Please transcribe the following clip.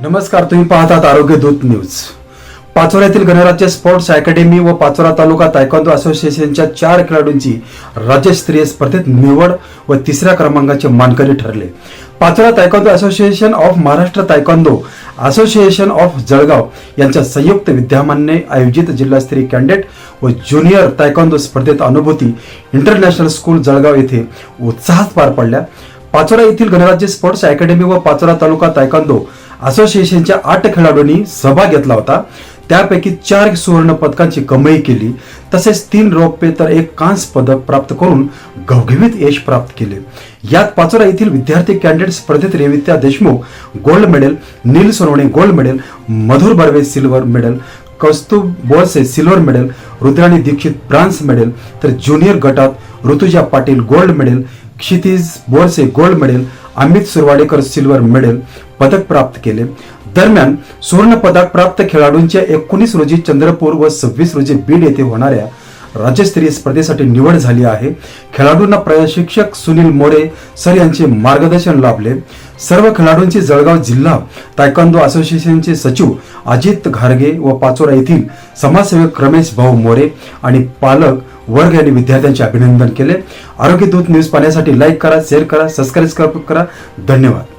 नमस्कार तुम्ही पाहतात आरोग्य दूत न्यूज. पाचोऱ्यातील गणराज्य स्पोर्ट्स अकॅडमी व पाचोरा तालुका तायकांदो असोसिएशनच्या चार खेळाडूंची राज्यस्तरीय स्पर्धेत निवड व तिसऱ्या क्रमांकाचे मानकरी ठरले. Pachora taekwondo association of Maharashtra taekwondo association of Jalgaon यांच्या संयुक्त विद्यमाने आयोजित जिल्हास्तरीय कॅन्डेट व ज्युनियर तायकांदो स्पर्धेत अनुभूती इंटरनॅशनल स्कूल जळगाव येथे उत्साहात पार पडल्या. पाचोरा येथील गणराज्य स्पोर्ट्स अकॅडमी व पाचोरा तालुका तायकांदो असोसिएशनच्या आठ खेळाडूंनी सहभाग घेतला होता. त्यापैकी चार सुवर्ण पदकांची कमाई केली. तसेच तीन रौप्य तर एक कांस पदक प्राप्त करून घवघवीत यश प्राप्त केले. यात पाचोरा येथील विद्यार्थी कॅन्डिडेट स्पर्धेत Revitya Deshmukh gold medal Neel Sonawane gold medal Madhur Barve silver medal Kaustubh Bolse silver medal Rudrani Dixit bronze medal तर ज्युनियर गटात Rutuja Patil gold medal Kshitij Borse gold medal Amit Surwadekar silver medal पदक प्राप्त केले. दरम्यान सुवर्ण पदक प्राप्त खेळाडूंच्या एकोणीस रोजी चंद्रपूर व सव्वीस रोजी बीड येथे होणाऱ्या राज्यस्तरीय स्पर्धेसाठी निवड झाली आहे. खेळाडूंना प्रशिक्षक सुनील मोरे सर यांचे मार्गदर्शन लाभले. सर्व खेळाडूंची जळगाव जिल्हा तायकांदो असोसिएशनचे सचिव अजित घारगे व पाचोरा येथील समाजसेवक रमेश भाऊ मोरे आणि पालक वर्ग यांनी विद्यार्थ्यांचे अभिनंदन केले. आरोग्य दूत न्यूज पाहण्यासाठी लाईक करा शेअर करा सबस्क्राईब करा. धन्यवाद.